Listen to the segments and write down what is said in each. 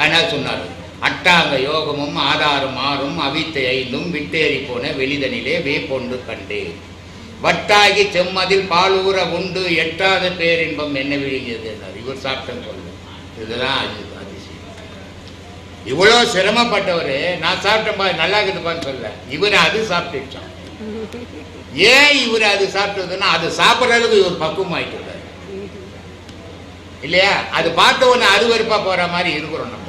அதனால் சொன்னார். அட்டாங்க யோகமும் ஆதாரம் ஆறும் அவித்தை ஐந்தும் விட்டேறி போன வெளிதனிலே வேப்பொண்டு கண்டே வட்டாகி செம்மதில் பாலூர உண்டு எட்டாத பேரின்பம் என்ன விழுங்கியது என்றார். இவர் சாப்பிட்டேன்னு சொல்லு இதுதான் அதிசயம் இவ்வளோ சிரமப்பட்டவர் நான் சாப்பிட்டேன்பா நல்லா இருக்குதுப்பான்னு சொல்ல. இவர் அது சாப்பிட்டுச்சான் ஏன் இவர் அது சாப்பிட்டதுன்னா அது சாப்பிட்றதுக்கு இவர் பக்குவம் ஆகிட்டு இல்லையா? அது பார்த்த உடனே அருவருப்பா போற மாதிரி இருக்கிறோம் நம்ம.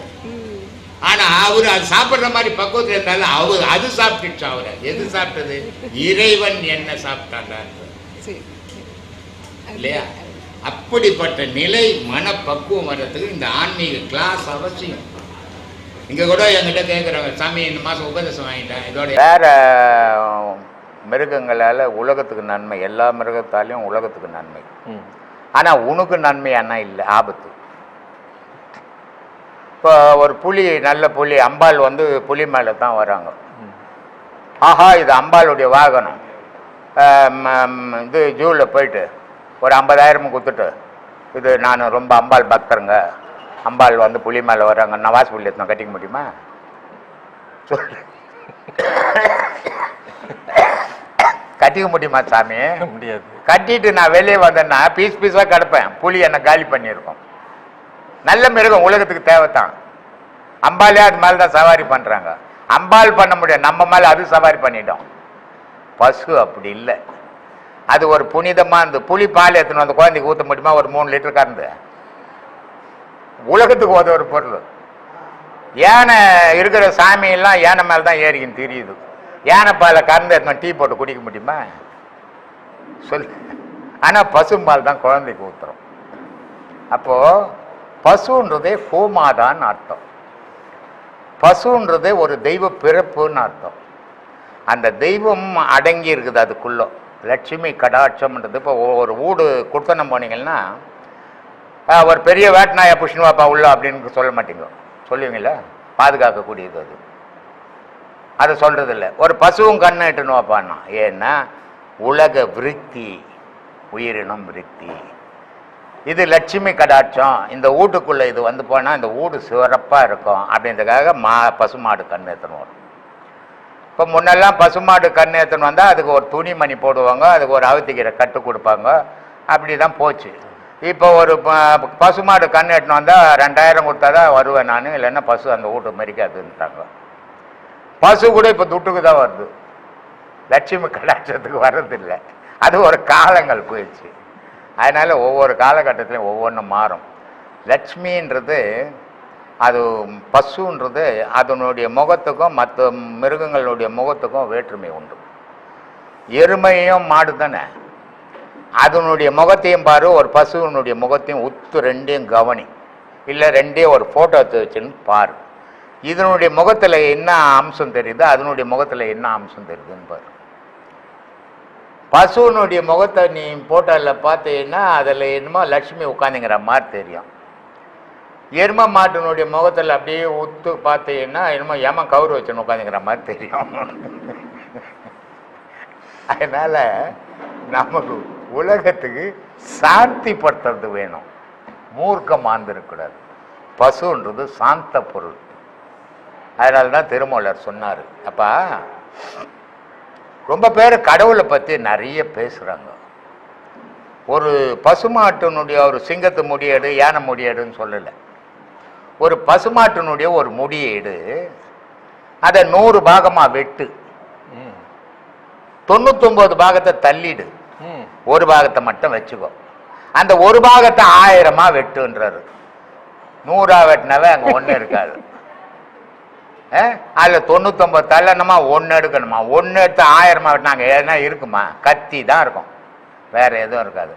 ஆனா அவர் அது சாப்பிடுற மாதிரி பக்குவத்தில் இருந்தாலும் அவர் அது சாப்பிட்டுச்சு அவரை. எது சாப்பிட்டது? இறைவன் என்ன சாப்பிட்டாங்க. இல்லையா? அப்படிப்பட்ட நிலை மனப்பக்குவம் வர்றதுக்கு இந்த ஆன்மீக கிளாஸ் அவசியம். இங்க கூட என்கிட்ட கேட்குறாங்க சாமி இந்த மாசம் உபதேசம் வாங்கிட்டேன் இதோட வேற மிருகங்களால் உலகத்துக்கு நன்மை எல்லா மிருகத்தாலையும் உலகத்துக்கு நன்மை. ஆனால் உனக்கு நன்மை அண்ணா இல்லை ஆபத்து. இப்போ ஒரு புலி நல்ல புலி அம்பாள் வந்து புலி மேலே தான் வராங்க. ஆஹா இது அம்பாளுடைய வாகனம். இது ஜூவில் போயிட்டு ஒரு ஐம்பதாயிரம் கொடுத்துட்டு இது நான் ரொம்ப அம்பாள் பக்தருங்க. அம்பாள் வந்து புலி மேலே வராங்க. நான் வாசப்பள்ளி எத்தனை கட்டிக்க முடியுமா? சொல்லு. கட்டிக்க முடியுமா சாமி? முடியாது. கட்டிட்டு நான் வெளியே வந்தேன்னா பீஸ் பீஸாக கிடப்பேன். புலி என்னை காலி பண்ணியிருக்கோம். நல்ல மிருகம் உலகத்துக்கு தேவைத்தான். அம்பாலே அது மேலே தான் சவாரி பண்ணுறாங்க அம்பாள் பண்ண முடியாது. நம்ம மேலே அது சவாரி பண்ணிட்டோம். பசு அப்படி இல்லை. அது ஒரு புனிதமாக இருந்து புளி பால் எடுத்துன்னு அந்த குழந்தைக்கு ஊற்ற முடியுமா? ஒரு மூணு லிட்டர் கறந்து. உலகத்துக்கு உதவ ஒரு பொருள். யானை இருக்கிற சாமியெல்லாம் யானை மேலே தான் ஏறிக்கின்னு தெரியுது. யானை பாலை கறந்து எடுத்துன்னு டீ போட்டு குடிக்க முடியுமா? சொல்லு. ஆனால் பசும்பால் தான் குழந்தைக்கு ஊத்துறோம். அப்போது பசுன்றதே கோமாதான்னு அர்த்தம். பசுன்றது ஒரு தெய்வ பிறப்புன்னு அர்த்தம். அந்த தெய்வம் அடங்கி இருக்குது அதுக்குள்ளே. லட்சுமி கடாட்சம்ன்றது இப்போ ஒரு வீடு கொடுத்தனம் போனீங்கன்னா ஒரு பெரிய வேட்டநாயை புஷ்ணுவாப்பா உள்ள அப்படின்னு சொல்ல மாட்டீங்க. சொல்லுவீங்களா பாதுகாக்கக்கூடியது அது. அதை சொல்கிறதில்ல ஒரு பசுவும் கண்ணு இட்டுன்னு வாப்பான்னா ஏன்னா உலக விருத்தி உயிரினம் விருத்தி. இது லட்சுமி கடாட்சம். இந்த வீட்டுக்குள்ள இது வந்து போனால் இந்த வீடு சிறப்பாக இருக்கும். அப்படின்றதுக்காக மா பசுமாடு கண் ஏற்றணும் வரும். இப்போ முன்னெல்லாம் பசுமாடு கண் ஏற்றணும் வந்தால் அதுக்கு ஒரு துணிமணி போடுவாங்க அதுக்கு ஒரு அவுத்திக்கிற கட்டு கொடுப்பாங்க. அப்படி தான் போச்சு. இப்போ ஒரு பசுமாடு கண் எட்டுன்னு வந்தால் ரெண்டாயிரம் கொடுத்தா தான் வருவேன் நான் இல்லைன்னா பசு அந்த வீட்டு மறிக்காதுன்றாங்க. பசு கூட இப்போ துட்டுக்கு தான் வருது. லட்சுமி கடாட்சத்துக்கு வர்றதில்லை. அது ஒரு காலங்கள் போயிடுச்சு. அதனால் ஒவ்வொரு காலகட்டத்திலையும் ஒவ்வொன்றும் மாறும். லட்சுமின்றது அது பசுன்றது அதனுடைய முகத்துக்கும் மற்ற மிருகங்களுடைய முகத்துக்கும் வேற்றுமை உண்டு. எருமையும் மாடு தானே? அதனுடைய முகத்தையும் பாரு ஒரு பசுவினுடைய முகத்தையும் உத்து ரெண்டையும் கவனி. இல்லை ரெண்டையும் ஒரு ஃபோட்டோ எடுத்து வச்சுன்னு பாரு. இதனுடைய முகத்தில் என்ன அம்சம் தெரியுது? அதனுடைய முகத்தில் என்ன அம்சம் தெரியுதுன்னு பாரு. பசுவினுடைய முகத்தை நீ போட்டோவில் பார்த்தீங்கன்னா அதில் என்னமோ லட்சுமி உட்காந்துங்கிற மாதிரி தெரியும். எரும மாட்டினுடைய முகத்தில் அப்படியே உத்து பார்த்தீங்கன்னா என்னமோ ஏமா கவுரு வச்சுன்னு உட்காந்துங்கிற மாதிரி தெரியும். அதனால் நமக்கு உலகத்துக்கு சாந்திப்படுத்துறது வேணும். மூர்க்கம் மாந்திருக்கூடாது பசுன்றது சாந்த பொருள். அதனால தான் திருமூலர் சொன்னார். அப்பா ரொம்ப பேர் கடவுளை பற்றி நிறைய பேசுகிறாங்க ஒரு பசுமாட்டினுடைய ஒரு சிங்கத்து முடியேடு யானை முடியேடுன்னு சொல்லலை. ஒரு பசுமாட்டினுடைய ஒரு முடியேடு அதை நூறு பாகமாக வெட்டு. தொண்ணூத்தொம்பது பாகத்தை தள்ளிடு. ஒரு பாகத்தை மட்டும் வச்சுக்கோ. அந்த ஒரு பாகத்தை ஆயிரமா வெட்டுன்றாரு. நூறா வெட்டினவே அங்கே ஒன்றும் இருக்காது? அதில் தொண்ணூத்தொம்பது தள்ளணுமா? ஒன்று எடுக்கணுமா? ஒன்று எடுத்து ஆயிரமா நாங்கள் எதுனா இருக்குமா? கத்தி தான் இருக்கும். வேற எதுவும் இருக்காது.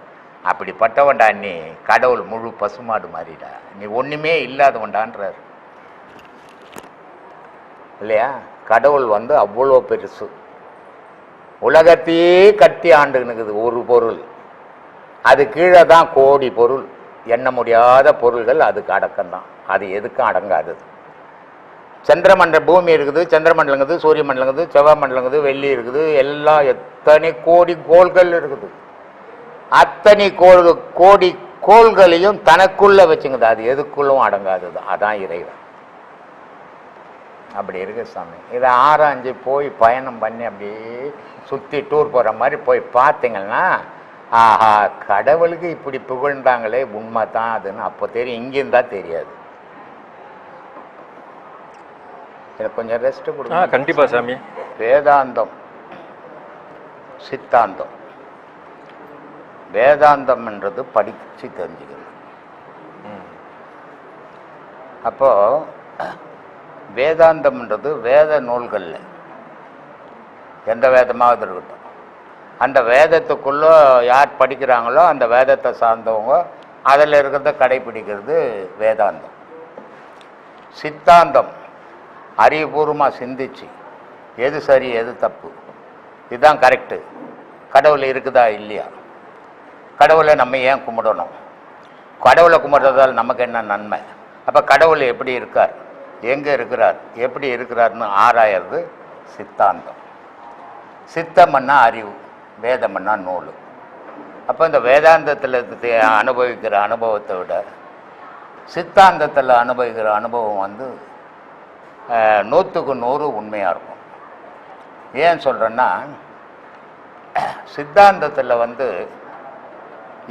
அப்படிப்பட்டவன்டா நீ. கடவுள் முழு பசுமாடு மாதிரிடா நீ ஒன்றுமே இல்லாதவன்டான்றார். இல்லையா? கடவுள் வந்து அவ்வளோ பெருசு. உலகத்தையே கட்டி ஆண்டுனுக்குது ஒரு பொருள். அது கீழே தான் கோடி பொருள். எண்ண முடியாத பொருள்கள் அதுக்கு அடக்கம்தான். அது எதுக்கும் அடங்காதது. சந்திரமண்டல பூமி இருக்குது சந்திரமண்டலம் இருக்குது சூரிய மண்டலம் இருக்குது செவ்வாய் மண்டலம் இருக்குது வெள்ளி இருக்குது எல்லாம் எத்தனை கோடி கோள்கள் இருக்குது. அத்தனை கோள் கோடி கோள்களையும் தனக்குள்ள வச்சுங்குது. அது எதுக்குள்ளும் அடங்காது அதான் இறைவன். அப்படி இருக்கு சாமி. இதை ஆராய்ஞ்சு போய் பயணம் பண்ணி அப்படியே சுற்றி டூர் போகிற மாதிரி போய் பார்த்தீங்கன்னா ஆஹா கடவுளுக்கு இப்படி புகழ்ந்தாங்களே உண்மை தான் அதுன்னு அப்போ தெரியும். இங்கேருந்தா தெரியாது. எனக்கு கொஞ்சம் ரெஸ்ட் ஆ கொடுங்க கண்டிப்பா சாமி. வேதாந்தம். சித்தாந்தம். வேதாந்தம்ன்றது படித்து தெரிஞ்சுக்கணும். ம். அப்போ வேதாந்தம்ன்றது வேத நூல்களில். எந்த வேதமாவது இருக்கட்டும். அந்த வேதத்துக்குள்ளே யார் படிக்கிறாங்களோ அந்த வேதத்தை சார்ந்தவங்க அதில் இருக்கிறத கடைப்பிடிக்கிறது வேதாந்தம். சித்தாந்தம். அறிவுபூர்வமாக சிந்திச்சு எது சரி எது தப்பு? இதுதான் கரெக்டு கடவுள் இருக்குதா இல்லையா? கடவுளை நம்ம ஏன் கும்பிடணும்? கடவுளை கும்பிட்றதால் நமக்கு என்ன நன்மை? அப்போ கடவுள் எப்படி இருக்கார்? எங்கே இருக்கிறார்? எப்படி இருக்கிறார்னு ஆராயறது சித்தாந்தம். சித்தம்னா அறிவு வேதம்னா நூல். அப்போ இந்த வேதாந்தத்தில் அனுபவிக்கிற அனுபவத்தை விட சித்தாந்தத்தில் அனுபவிக்கிற அனுபவம் வந்து நூற்றுக்கு நூறு உண்மையாக இருக்கும். ஏன் சொல்கிறேன்னா சித்தாந்தத்தில் வந்து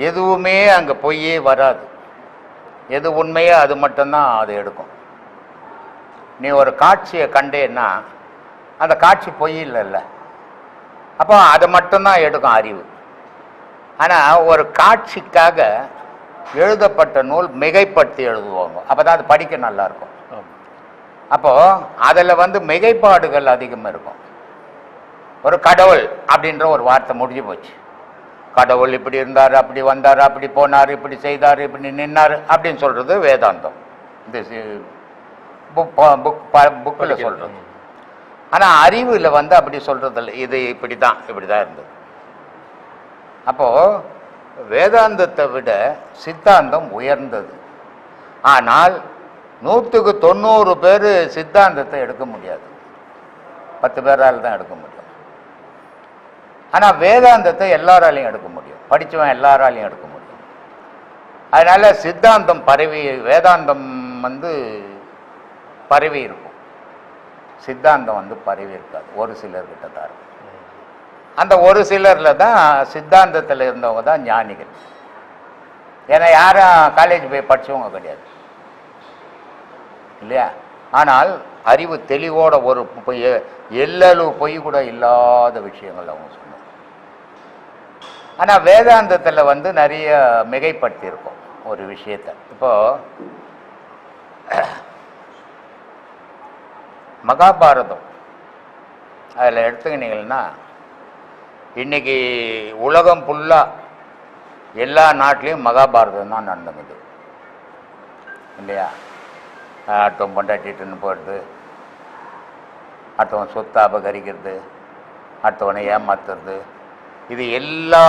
எதுவுமே அங்கே பொய்யே வராது. எது உண்மையோ அது மட்டும்தான் அது எடுக்கும். நீ ஒரு காட்சியை கண்டேன்னா அந்த காட்சி பொய் இல்லைல்ல. அப்போ அதை மட்டும்தான் எடுக்கும் அறிவு. ஆனால் ஒரு காட்சிக்காக எழுதப்பட்ட நூல் மிகைப்படுத்தி எழுதுவாங்க. அப்போ தான் அது படிக்க நல்லாயிருக்கும் அப்போது அதில் வந்து மிகைப்பாடுகள் அதிகமாக இருக்கும். ஒரு கடவுள் அப்படின்ற ஒரு வார்த்தை முடிஞ்சு போச்சு. கடவுள் இப்படி இருந்தார் அப்படி வந்தார் அப்படி போனார் இப்படி செய்தார் இப்படி நின்னார் அப்படின்னு சொல்கிறது வேதாந்தம். இந்த புக் புக் புக்கில் சொல்கிறது. ஆனால் அறிவில் வந்து அப்படி சொல்கிறதில்ல இது இப்படி தான் இப்படி தான் இருந்தது. அப்போது வேதாந்தத்தை விட சித்தாந்தம் உயர்ந்தது. ஆனால் நூற்றுக்கு தொண்ணூறு பேர் சித்தாந்தத்தை எடுக்க முடியாது. பத்து பேரால் தான் எடுக்க முடியும். ஆனால் வேதாந்தத்தை எல்லாராலையும் எடுக்க முடியும். படித்தவன் எல்லாராலையும் எடுக்க முடியும். அதனால் சித்தாந்தம் பரவி வேதாந்தம் வந்து பரவி இருக்கும். சித்தாந்தம் வந்து பரவி இருக்காது. ஒரு சிலர்கிட்ட தான் இருக்கும். அந்த ஒரு சிலரில் தான் சித்தாந்தத்தில் இருந்தவங்க தான் ஞானிகள். ஏன்னா யாரும் காலேஜ் போய் படிச்சவங்க கிடையாது. இல்லையா? ஆனால் அறிவு தெளிவோட ஒரு பொய் எல்லளவு பொய் கூட இல்லாத விஷயங்கள் அவங்க சொன்னாங்க. ஆனால் வேதாந்தத்தில் வந்து நிறைய மிகைப்படுத்தியிருக்கோம் ஒரு விஷயத்தை. இப்போ மகாபாரதம். அதில் எடுத்துக்கினீங்கன்னா இன்னைக்கு உலகம் ஃபுல்லாக எல்லா நாட்டிலையும் மகாபாரதம் தான் நடந்துக்குது இல்லையா? அடுத்தவன் பொண்டாட்டிட்டுன்னு போகிறது. அடுத்தவன் சொத்தை அபகரிக்கிறது. அடுத்தவனை ஏமாத்துறது. இது எல்லா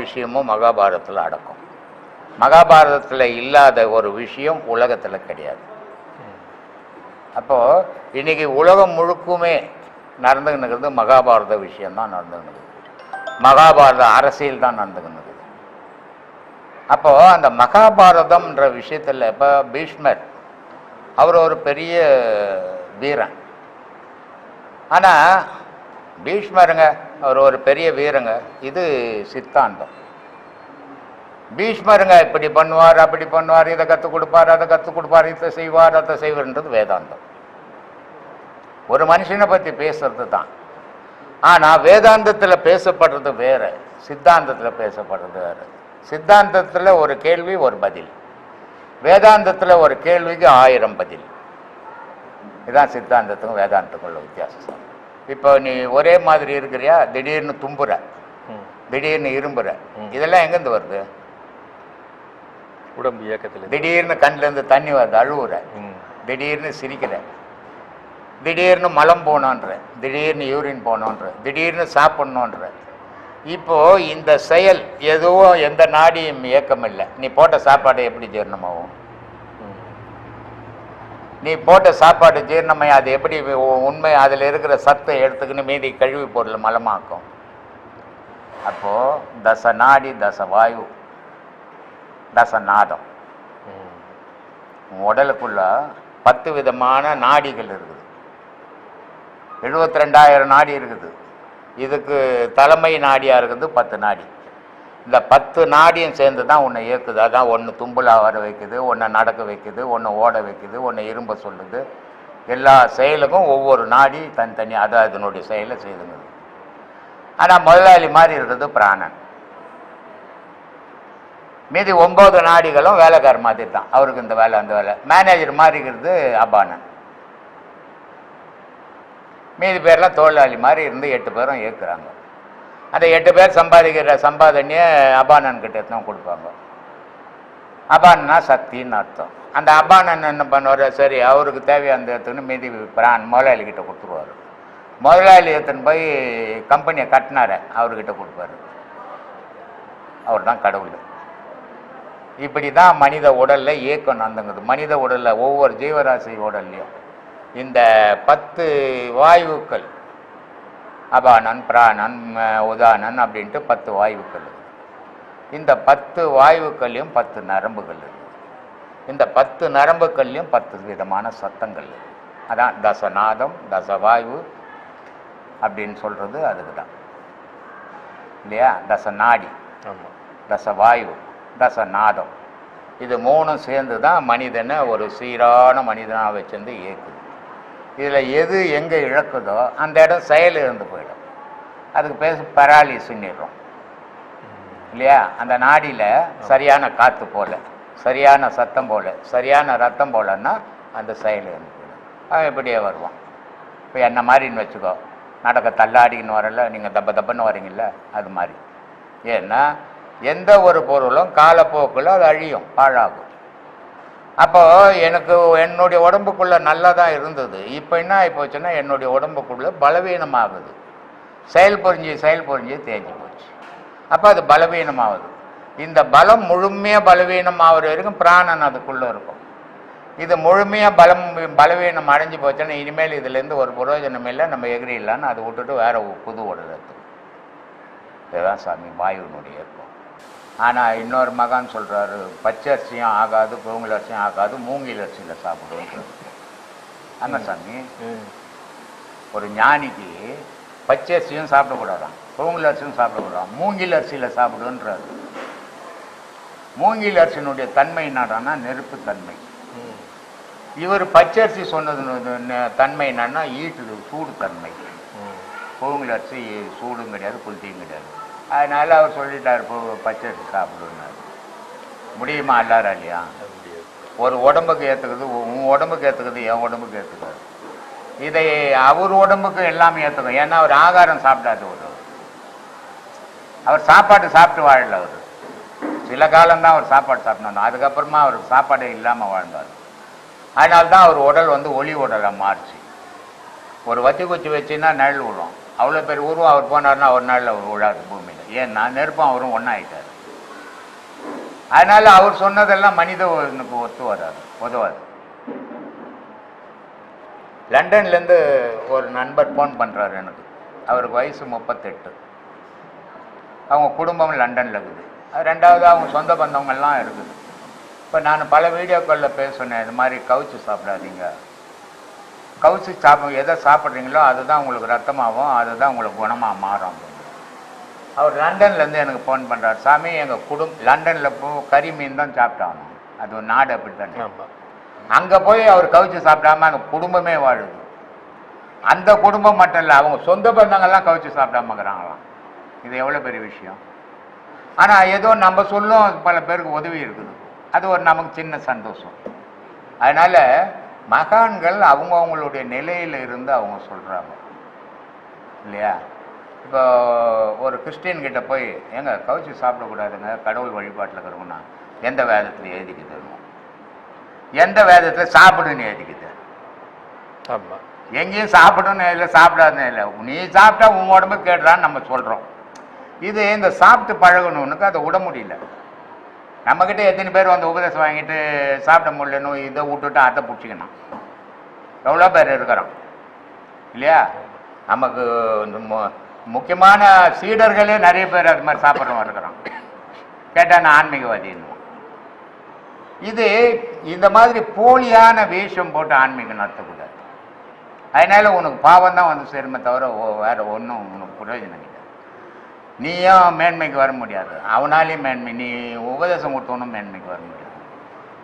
விஷயமும் மகாபாரதத்தில் அடக்கும். மகாபாரதத்தில் இல்லாத ஒரு விஷயம் உலகத்தில் கிடையாது. அப்போது இன்னைக்கு உலகம் முழுக்குமே நடந்துக்கிட்டு மகாபாரத விஷயம்தான் நடந்துக்கிட்டு மகாபாரத அரசியல் தான் நடந்துக்கிட்டு அப்போது அந்த மகாபாரதம்ன்ற விஷயத்தில் இப்போ பீஷ்மர் அவர் ஒரு பெரிய வீரன். ஆனால் பீஷ்மருங்க அவர் ஒரு பெரிய வீரங்க. இது சித்தாந்தம். பீஷ்மருங்க இப்படி பண்ணுவார் அப்படி பண்ணுவார் இதை கற்றுக் கொடுப்பார் அதை கற்றுக் கொடுப்பார் இதை செய்வார் அதை செய்வார்ன்றது வேதாந்தம். ஒரு மனுஷனை பற்றி பேசுறது தான். ஆனால் வேதாந்தத்தில் பேசப்படுறது வேறு சித்தாந்தத்தில் பேசப்படுறது வேறு. சித்தாந்தத்தில் ஒரு கேள்வி ஒரு பதில். வேதாந்தத்தில் ஒரு கேள்விக்கு ஆயிரம் பதில். இதுதான் சித்தாந்தத்துக்கும் வேதாந்தத்துக்கும் உள்ள வித்தியாசம். இப்போ நீ ஒரே மாதிரி இருக்கிறியா? திடீர்னு தும்புற. திடீர்னு இரும்புற. இதெல்லாம் எங்கேருந்து வருது? உடம்பு இயக்கத்தில் திடீர்னு கண்ணிலேருந்து தண்ணி வருது அழுவுற. திடீர்னு சிரிக்கிற. திடீர்னு மலம் போனோன்ற. திடீர்னு யூரின் போனோன்ற. திடீர்னு சாப்பிட்ணுன்ற. இப்போ இந்த செயல் எதுவும் எந்த நாடியும் இயக்கம் இல்லை நீ போட்ட சாப்பாடு எப்படி ஜீரணமாகும்? நீ போட்ட சாப்பாடு ஜீரணமாயி அது எப்படி உ- உண்மை அதில் இருக்கிற சத்தை எடுத்துக்கின்னு மீதி கழிவு பொருள் மலமாக்கும்? அப்போ தச நாடி தச வாயு தச நாதம். உடலுக்குள்ள பத்து விதமான நாடிகள் இருக்குது. எழுபத்தி ரெண்டாயிரம் நாடி இருக்குது. இதுக்கு தலைமை நாடியாக இருக்குது பத்து நாடி. இந்த பத்து நாடியும் சேர்ந்து தான் உன்னை இயக்குது. அதான் ஒன்று தும்புலா வர வைக்குது ஒன்றை நடக்க வைக்குது ஒன்று ஓட வைக்குது ஒன்று இரும்ப சொல்லுது. எல்லா செயலுக்கும் ஒவ்வொரு நாடி தனித்தனி அதான் இதனுடைய செயலை செய்துங்க ஆனால் முதலாளி மாதிரி இருக்கிறது பிராணன். மீதி ஒம்பது நாடிகளும் வேலைக்கார மாதிரி தான். அவருக்கு இந்த வேலை அந்த வேலை. மேனேஜர் மாதிரி இருக்கிறது அபானன். மீதி பேர்லாம் தொழிலாளி மாதிரி இருந்து எட்டு பேரும் இயக்குறாங்க அந்த எட்டு பேர் சம்பாதிக்கிற சம்பாதனையை அபானன்கிட்ட தான் கொடுப்பாங்க. அபானனா சக்தின்னு அர்த்தம். அந்த அபானன் என்ன பண்ணுவார்? சரி அவருக்கு தேவையான இடத்துக்குன்னு மீதி பிரான் முதலாளி கொடுத்துருவார் கொடுத்துருவாரு. முதலாளி எடுத்துன்னு போய் கம்பெனியை கட்டினார. அவர்கிட்ட கொடுப்பாரு. அவர் தான் கடவுள். இப்படி தான் மனித உடலில் இயக்கம் நடந்துங்குது. மனித உடலில் ஒவ்வொரு ஜீவராசி உடல்லையும். இந்த பத்து வாயுக்கள் அபானன் பிராணன் உதானன் அப்படின்ட்டு பத்து வாயுக்கள். இந்த பத்து வாயுக்கள்லையும் பத்து நரம்புகள் இருக்குது இந்த பத்து நரம்புகள்லையும் பத்து விதமான சத்தங்கள். அதான் தசநாதம் தசவாயு அப்படின்னு சொல்கிறது அதுக்கு தான் இல்லையா? தசநாடி. தசவாயு தசநாதம். இது மூணும் சேர்ந்து தான் மனிதனை ஒரு சீரான மனிதனாக வச்சிருந்து இயக்குது. இதில் எது எங்கே இழக்குதோ அந்த இடம் செயல் இருந்து போயிடும். அதுக்கு பேர் பராலிசின்னிடுறோம் இல்லையா? அந்த நாடியில் சரியான காற்று போல சரியான சத்தம் போல சரியான ரத்தம் போலன்னா அந்த செயல் இருந்து போயிடும். அவன் இப்படியே வருவான். இப்போ என்ன மாதிரின்னு வச்சுக்கோ நடக்க தள்ளாடின்னு வரல நீங்கள் தப்ப தப்புன்னு வரீங்கல்ல அது மாதிரி. ஏன்னா எந்த ஒரு பொருளும் காலப்போக்கில் அது அழியும் பாழாகும். அப்போ எனக்கு என்னுடைய உடம்புக்குள்ள நல்லா தான் இருந்தது. இப்போ என்ன ஆகி போச்சுன்னா என்னுடைய உடம்புக்குள்ள பலவீனமாகுது. செயல் புரிஞ்சு செயல் புரிஞ்சு தேஞ்சு போச்சு. அப்போ அது பலவீனமாகுது. இந்த பலம் முழுமையாக பலவீனம் ஆகுற வரைக்கும் பிராணன் அதுக்குள்ளே இருக்கும். இது முழுமையாக பலம் பலவீனம் அடைஞ்சு போச்சுன்னா இனிமேல் இதுலேருந்து ஒரு பிரயோஜனம் இல்லை நம்ம எகிரிடலான்னு அதை விட்டுட்டு வேற புது உடல் எடுத்துக்கும் இதுதான் சாமி வாயுவினுடைய ஆனால் இன்னொரு மகான் சொல்கிறாரு பச்சரிசியும் ஆகாது புழுங்கல் அரிசியும் ஆகாது மூங்கில் அரிசியில் சாப்பிடுன்றது ஆமாம் சாமி. ஒரு ஞானிக்கு பச்சரிசியும் சாப்பிடக்கூடாதாம் புழுங்கல் அரிசியும் சாப்பிடக்கூடாது மூங்கில் அரிசியில் சாப்பிடுன்றாரு மூங்கில் அரிசியினுடைய தன்மை என்னடான்னா நெருப்பு தன்மை. இவர் பச்சரிசி சொன்னது தன்மை என்னன்னா ஈட்டுது சூடு தன்மை. புழுங்கல் அரிசி சூடும் கிடையாது குளிர்ச்சியும் கிடையாது. அதனால அவர் சொல்லிட்டார் போ பச்சரிசி சாப்பிடுன்னாரு முடியுமா எல்லாரும் இல்லையா ஒரு உடம்புக்கு ஏற்றுக்குது உன் உடம்புக்கு ஏற்றுக்குது என் உடம்புக்கு ஏற்றுக்காது இதை அவர் உடம்புக்கு எல்லாமே ஏற்றுக்கும் ஏன்னா அவர் ஆகாரம் சாப்பிடாத ஒரு அவர் சாப்பாடு சாப்பிட்டு வாழல அவர். சில காலம்தான் அவர் சாப்பாடு சாப்பிடணும் அதுக்கப்புறமா அவர் சாப்பாடே இல்லாமல் வாழ்ந்தார். அதனால்தான் அவர் உடல் வந்து ஒளி உடலாக மாறுச்சு. ஒரு வத்தி குச்சி வச்சுன்னா நிழல் விழும். அவ்வளோ பேர் உருவம் அவர் போனார்னா ஒரு நாளில் அவர் விழாது பூமியில். ஏன் நான் நெருப்பம் அவரும் ஒன்றாயிட்டார் அதனால அவர் சொன்னதெல்லாம் மனிதனுக்கு ஒத்து வராது உதவாது லண்டன்லேருந்து ஒரு நண்பர் ஃபோன் பண்ணுறாரு எனக்கு. அவருக்கு வயசு முப்பத்தெட்டு. அவங்க குடும்பம் லண்டனில் இருக்குது. ரெண்டாவது அவங்க சொந்த பந்தவங்கள்லாம் இருக்குது. இப்போ நான் பல வீடியோக்களில் பேசுனேன் இது மாதிரி கவுச்சு சாப்பிடாதீங்க. கவுச்சு சாப்பிட எதை சாப்பிட்றீங்களோ அதுதான் உங்களுக்கு ரத்தமாகும் அதுதான் உங்களுக்கு குணமாக மாறும். அவர் லண்டன்லேருந்து எனக்கு ஃபோன் பண்ணுறாரு சாமி எங்கள் குடும் லண்டனில் போ கறி மீன் தான் சாப்பிட்டாங்க. அது ஒரு நாடு அப்படி தானே அங்கே போய் அவர் கவிச்சு சாப்பிடாம அங்கே குடும்பமே வாழுது. அந்த குடும்பம் மட்டும் இல்லை அவங்க சொந்த பந்தங்கள்லாம் கவிச்சு சாப்பிடாமங்கிறாங்களாம். இது எவ்வளோ பெரிய விஷயம்? ஆனால் ஏதோ நம்ம சொல்லும் பல பேருக்கு உதவி இருக்குது. அது ஒரு நமக்கு சின்ன சந்தோஷம். அதனால் மகான்கள் அவங்கவுங்களுடைய நிலையில் இருந்து அவங்க சொல்கிறாங்க இல்லையா? இப்போ ஒரு கிறிஸ்டியன் கிட்ட போய் ஏங்க கவிச்சு சாப்பிடக்கூடாதுங்க கடவுள் வழிபாட்டில் இருக்கிறவங்கன்னா எந்த வேதத்தில் எழுதிக்குது எந்த வேதத்தில் சாப்பிடுன்னு எழுதிக்குது? ஆமாம் எங்கேயும் சாப்பிடணும் இல்லை சாப்பிடாதுன்னு இல்லை. நீ சாப்பிட்டா உன் உடம்பு கேடுறான்னு நம்ம சொல்கிறோம் இது இந்த சாப்பிட்டு பழகணுனுக்கு அதை விட முடியல. நம்மக்கிட்ட எத்தனை பேர் வந்து உபதேசம் வாங்கிட்டு சாப்பிட முடியலன்னு இதை விட்டுட்டு அதை பிடிச்சிக்கணும். எவ்வளோ பேர் இருக்கிறோம்? இல்லையா? நமக்கு இந்த மு- முக்கியமான சீடர்களே நிறைய பேர் அது மாதிரி சாப்பிட்றவங்க இருக்கிறோம். கேட்டால் நான் ஆன்மீகவாதின்னு இது இந்த மாதிரி போலியான வேஷம் போட்டு ஆன்மீகம் நடத்தக்கூடாது. அதனால உனக்கு பாவம் தான் வந்து சேருமே தவிர ஓ- ஒன்றும் உனக்கு பிரயோஜனம் நீயும் மேன்மைக்கு வர முடியாது. அவனாலேயும் மேன்மை. நீ உபதேசம் கொடுத்தவனும் மேன்மைக்கு வர முடியாது.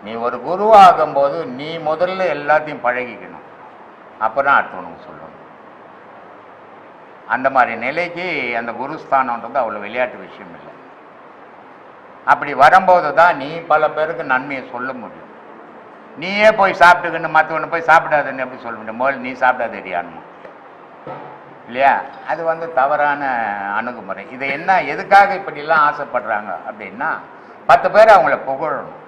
நீ ஒரு குருவாகும்போது நீ முதல்ல எல்லாத்தையும் பழகிக்கணும். அப்புறம் அடுத்தவனுக்கு சொல்லணும். அந்த மாதிரி நிலைக்கு அந்த குருஸ்தானன்றது அவ்வளோ விளையாட்டு விஷயம் இல்லை. அப்படி வரும்போது தான் நீ பல பேருக்கு நன்மையை சொல்ல முடியும். நீயே போய் சாப்பிட்டுக்கின்னு மற்றவனை போய் சாப்பிடாதுன்னு எப்படி சொல்ல முடியும்? முதல்ல நீ சாப்பிடாதடியானுமா இல்லையா? அது வந்து தவறான அணுகுமுறை. இதை என்ன எதுக்காக இப்படிலாம் ஆசைப்படுறாங்க அப்படின்னா பத்து பேர் அவங்கள புகழணும்.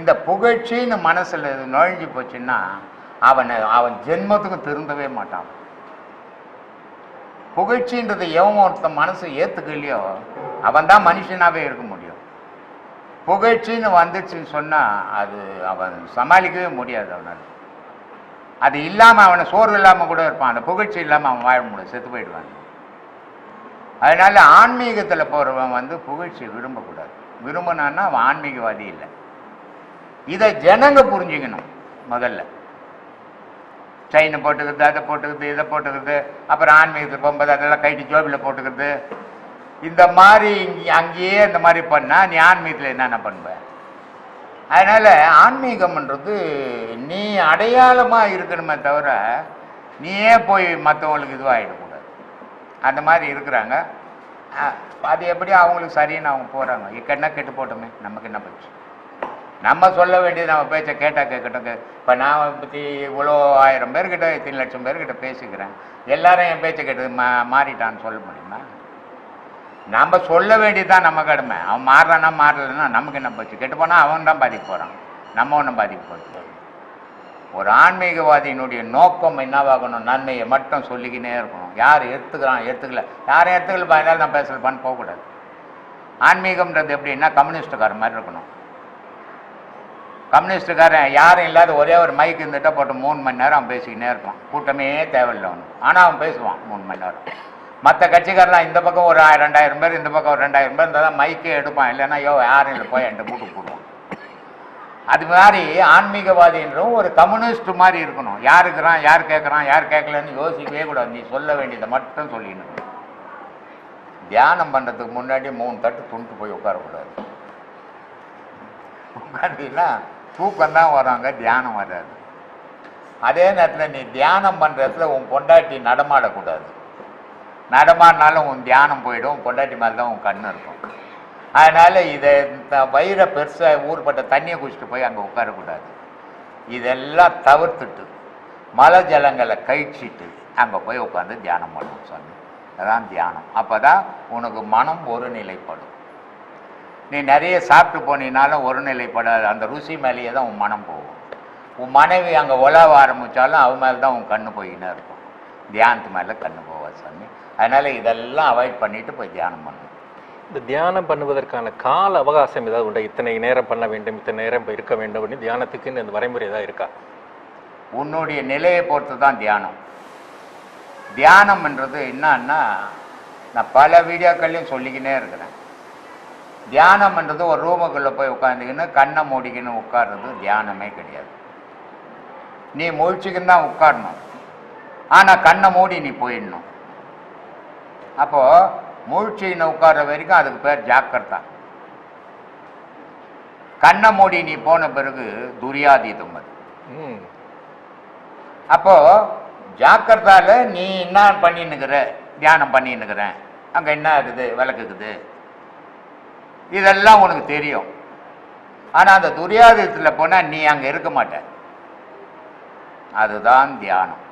இந்த புகழ்ச்சின்னு மனசில் நுழைஞ்சு போச்சுன்னா அவனை அவன் ஜென்மத்துக்கு திருந்தவே மாட்டான். புகழ்ச்சின்றது எவன் ஒருத்தன் மனசு ஏற்றுக்கலையோ அவன் தான் மனுஷனாவே இருக்க முடியும். புகழ்ச்சின்னு வந்துச்சுன்னு சொன்னால் அது அவன் சமாளிக்கவே முடியாது அவனால். அது இல்லாமல் அவனை சோர்வு இல்லாமல் கூட இருப்பான். அந்த புகழ்ச்சி இல்லாமல் அவன் வாழ முடியும் செத்து போயிடுவான். அதனால ஆன்மீகத்தில் போகிறவன் வந்து புகழ்ச்சி விரும்பக்கூடாது. விரும்பினான்னா அவன் ஆன்மீகவாதி இல்லை. இதை ஜனங்க புரிஞ்சுக்கணும் முதல்ல. செயினை போட்டுக்கிறது அதை போட்டுக்கிறது இதை போட்டுக்கிறது அப்புறம் ஆன்மீகத்தில் போகும்போது அதெல்லாம் கைட்டு ஜோபியில் போட்டுக்கிறது. இந்த மாதிரி இங்கே அங்கேயே இந்த மாதிரி பண்ணால் நீ ஆன்மீகத்தில் என்னென்ன பண்ணுவேன் அதனால் ஆன்மீகம்ன்றது நீ அடையாளமாக இருக்கணுமே தவிர நீயே போய் மற்றவங்களுக்கு இதுவாகிடக்கூடாது அந்த மாதிரி இருக்கிறாங்க. அது எப்படி அவங்களுக்கு சரின்னு அவங்க போகிறாங்க இக்கன்னா கெட்டு போட்டோமே நமக்கு என்ன போச்சு நம்ம சொல்ல வேண்டியது நம்ம பேச்சை கேட்டால் கேட்கட்டும். இப்போ நான் பற்றி இவ்வளோ ஆயிரம் பேர்கிட்ட இத்தனை லட்சம் பேர்கிட்ட பேசிக்கிறேன். எல்லாரும் என் பேச்சை கேட்டது மா மாறிட்டான்னு சொல்ல முடியுமா? நம்ம சொல்ல வேண்டியதுதான் நம்ம கடமை. அவன் மாறுறானா மாறலைன்னா நமக்கு என்ன போச்சு? கெட்டு போனால் அவன் தான் பாதிக்க போகிறான் நம்ம ஒன்றும் பாதிக்க போகிறது ஒரு ஆன்மீகவாதியினுடைய நோக்கம் என்னவாகணும்? நன்மையை மட்டும் சொல்லிக்கினே இருக்கணும். யார் எடுத்துக்கிறான்? எடுத்துக்கல. யாரும் எடுத்துக்கல அதனால நான் பேசல பண்ண போகக்கூடாது. ஆன்மீகம்ன்றது எப்படின்னா கம்யூனிஸ்டுக்கார மாதிரி இருக்கணும். கம்யூனிஸ்டுக்காரன் யாரும் இல்லாத ஒரே ஒரு மைக் இருந்துட்டா போட்டு மூணு மணி நேரம் அவன் பேசிக்கினே இருப்பான். கூட்டமே தேவையில்லை அவனுக்கு. ஆனால் அவன் பேசுவான் மூணு மணி நேரம். மற்ற கட்சிக்காரெலாம் இந்த பக்கம் ஒரு ரெண்டாயிரம் பேர் இந்த பக்கம் ஒரு ரெண்டாயிரம் பேர் இருந்தால் தான் மைக்கே எடுப்பான். இல்லைன்னா யோ யாரும் இல்லை போய் என்கிட்ட கூட்டு போடுவான். அது மாதிரி ஆன்மீகவாதின்றவும் ஒரு கம்யூனிஸ்ட் மாதிரி இருக்கணும். யார் இருக்கிறான் யார் கேட்குறான் யார் கேட்கலன்னு யோசிக்கவே கூடாது. நீ சொல்ல வேண்டியதை மட்டும் சொல்லிடணும். தியானம் பண்ணுறதுக்கு முன்னாடி மூணு தட்டு துண்டு போய் உட்காரக்கூடாது. உட்காந்தீங்கன்னா தூக்கம் தான் வராங்க தியானம் வராது. அதே நேரத்தில் நீ தியானம் பண்ணுற இடத்துல உன் பொண்டாட்டி நடமாடக்கூடாது. நடமாடினாலும் உன் தியானம் போயிடும் பொண்டாட்டி மேலே தான் உன் கண் இருக்கும். அதனால் இதை இந்த வயிறை பெருசாக ஊர்பட்ட தண்ணியை குடிச்சிட்டு போய் அங்கே உட்காரக்கூடாது. இதெல்லாம் தவிர்த்துட்டு மலை ஜலங்களை கழிச்சிட்டு அங்கே போய் உட்காந்து தியானம் பண்ணணும் சாமி. அதான் தியானம். அப்போ தான் உனக்கு மனம் ஒரு நிலைப்படும் நீ நிறைய சாப்பிட்டு போனீனாலும் ஒரு நிலைப்படாது அந்த ருசி மேலேயே தான் உன் மனம் போகும். உன் மனைவி அங்கே உலவ ஆரம்பித்தாலும் அவன் மேலே தான் உன் கண்ணு போயின்னு இருக்கும். தியானத்து மேலே கண்ணு போகும் போவா சாமி. அதனால் இதெல்லாம் அவாய்ட் பண்ணிட்டு போய் தியானம் பண்ணணும் இந்த தியானம் பண்ணுவதற்கான கால அவகாசம் ஏதாவது உண்டா? இத்தனை நேரம் பண்ண வேண்டும் இத்தனை நேரம் இருக்க வேண்டும் அப்படின்னு தியானத்துக்குன்னு இந்த வரைமுறை ஏதாவது இருக்கா? உன்னுடைய நிலையை பொறுத்து தான் தியானம் தியானம்ன்றது என்னன்னா நான் பல வீடியோக்கள்லையும் சொல்லிக்கினே இருக்கிறேன். தியானம்ன்றது ஒரு ரூமுக்குள்ளே போய் உட்காந்துக்கின்னு கண்ணை மூடிக்கின்னு உட்கார்றது தியானமே கிடையாது. நீ முழிச்சுக்கின்னு தான் உட்காரணும். ஆனால் கண்ணை மூடி நீ போயிடணும். அப்போது முழிச்சுக்கின்னு உட்கார்ற வரைக்கும் அதுக்கு பேர் ஜாக்கிரதா. கண்ணை மூடி நீ போன பிறகு துரியாதீதம் அது அப்போ ஜாக்கிரதால நீ என்ன பண்ணின்னுக்கிற தியானம் பண்ணின்னுக்கிறேன் அங்கே என்ன இருக்குது? விளக்கு இருக்குது இதெல்லாம் உனக்கு தெரியும். ஆனால் அந்த துரியாதத்தில் போனால் நீ அங்கே இருக்க மாட்ட. அதுதான் தியானம்.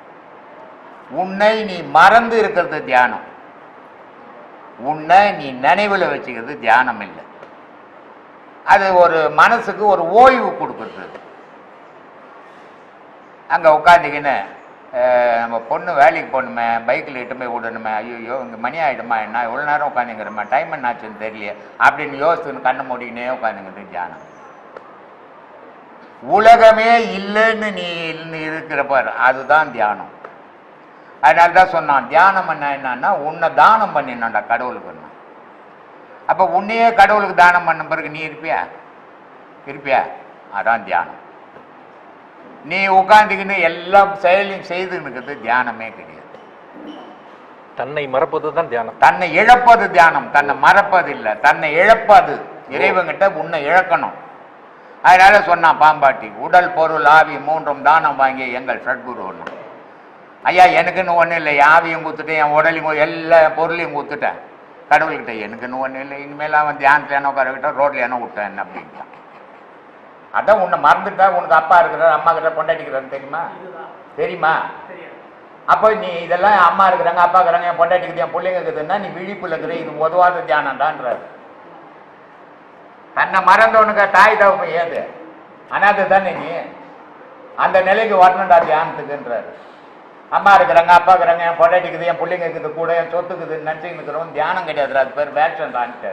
உன்னை நீ மறந்து இருக்கிறது தியானம். உன்னை நீ நினைவில் வச்சுக்கிறது தியானம் இல்லை அது ஒரு மனசுக்கு ஒரு ஓய்வு கொடுக்குறது. அங்கே உட்காந்துக்கின்னு நம்ம பொண்ணு வேலைக்கு போகணுமே பைக்கில் இட்டு போய் விடணுமே ஐயோ இங்கே மணி ஆகிடுமா என்ன இவ்வளோ நேரம் உட்காந்துங்கிறமா டைம் என்னாச்சுன்னு தெரியலையே அப்படின்னு யோசிச்சுன்னு கண்ணை மூடிக்கினே உட்காந்துங்கிறது தியானம். உலகமே இல்லைன்னு நீ நீ இருக்கிற பாரு அதுதான் தியானம். அதனால தான் சொன்னான் தியானம் என்ன என்னன்னா உன்னை தானம் பண்ணினான்டா கடவுளுக்கு என்ன அப்போ உன்னையே கடவுளுக்கு தானம் பண்ண பிறகு நீ இருப்பியா? இருப்பியா? அதான் தியானம். நீ உட்காந்துக்கின்னு எல்லா செயலையும் செய்துன்னு இருக்கிறது தியானமே கிடையாது. தன்னை மறப்பது தான் தியானம். தன்னை இழப்பது தியானம் தன்னை மறப்பது இல்லை தன்னை இழப்பது. இறைவங்கிட்ட உன்னை இழக்கணும். அதனால சொன்னான் பாம்பாட்டி உடல் பொருள் ஆவி மூன்றும் தானம் வாங்கிய எங்கள் சட்குருன்னா ஐயா எனக்குன்னு ஒன்றும் இல்லை. யாவையும் கொடுத்துட்டேன் என் உடலையும் எல்லா பொருளையும் கொடுத்துட்டேன் கடவுள்கிட்ட எனக்குன்னு ஒன்றும் இல்லை. இனிமேல் அவன் தியானத்தில் என்ன உட்கார ரோட்டில் என்ன விட்டேன் அப்படின்ட்டான் அதான் உன்னை மறந்துட்டா உனக்கு அப்பா இருக்கிறார் அம்மா கிட்ட பொண்டாட்டிக்கிறான்னு தெரியுமா? தெரியுமா? அப்போ நீ இதெல்லாம் அம்மா இருக்கிறாங்க அப்பா இருக்கிறாங்க என் பொண்டாட்டிக்குது என் பிள்ளைங்க இருக்குதுன்னா நீ விழிப்புல இருக்கிற இது உதவாத தியானம்டான்றாரு. தன்னை மறந்தவனுக்கு தாய் தகப்பன் ஏது? அனாதை தானே நீ? அந்த நிலைக்கு வரணும்டா தியானத்துக்குன்றாரு. அம்மா இருக்கிறாங்க அப்பா இருக்கிறாங்க என் பொண்டாட்டிக்குது என் பிள்ளைங்க இருக்குது கூட என் சொத்துக்குதுன்னு நினச்சிக்கிட்டு இருக்கிறவன் தியானம் கிடையாதுடா அது பேர் வேக்ஷன் தான்ட்டு